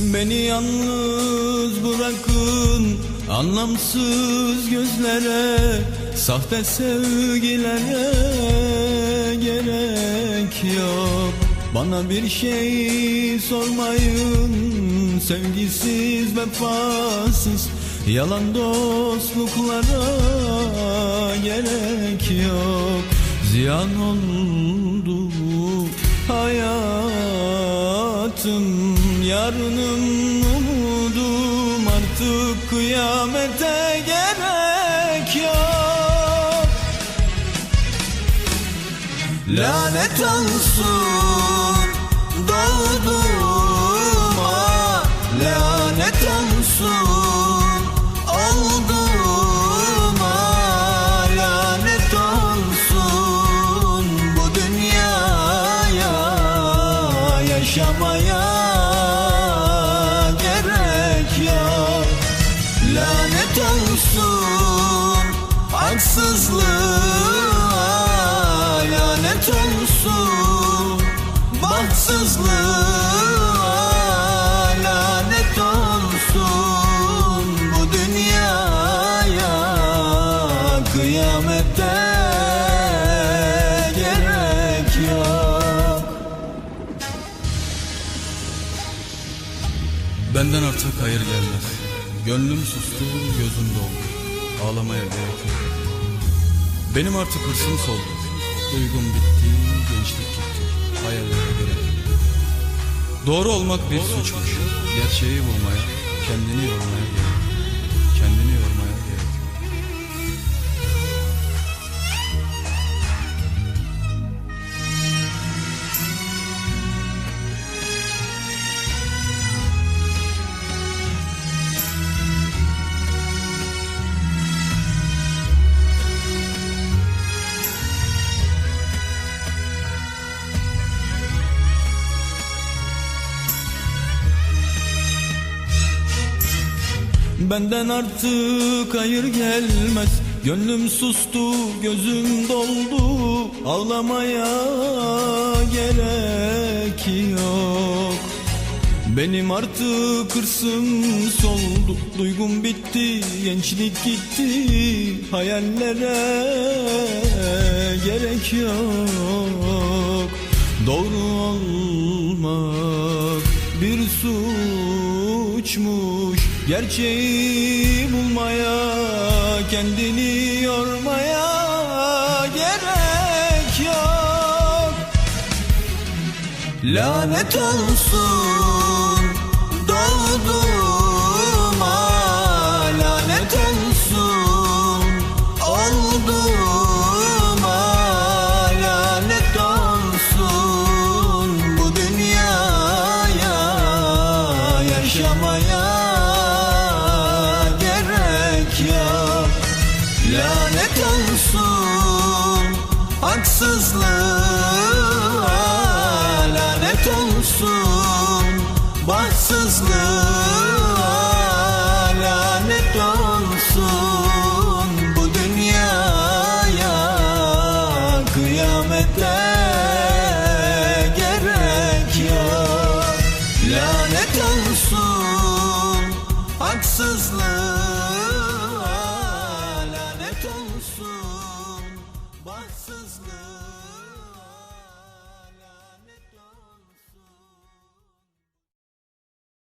Beni yalnız bırakın Anlamsız gözlere Sahte sevgilere Gerek yok. Bana bir şey sormayın Sevgisiz vefasız Yalan dostluklara gerek yok. Ziyan oldu hayatım Yarınım umudum artık kıyamete gerek yok. Lanet olsun doğduğuma olsun haksızlığa Lanet olsun. Bahtsızlığa Lanet olsun. Bu dünyaya Kıyamette gerek yok. Benden artık hayır gelmez. Gönlüm sustu, gözüm doldu. Ağlamaya gerek yok. Benim artık hırsım soldu. Duygum bitti, gençlik gitti. Hayallere gerek yok. Doğru olmak bir suçmuş. Gerçeği bulmaya, kendini yormaya gerek. Benden artık hayır gelmez. Gönlüm sustu, gözüm doldu. Ağlamaya gerek yok. Benim artık hırsım soldu. Duygum bitti, gençlik gitti. Hayallere gerek yok. Doğru olmak bir suçmuş. Gerçeği bulmaya Kendini yormaya gerek yok. Lanet olsun doğduğuma haksızlığa Lanet olsun. Bahtsızlığa Lanet olsun. Bu dünyaya Kıyamete gerek yok. Lanet olsun. Haksızlığa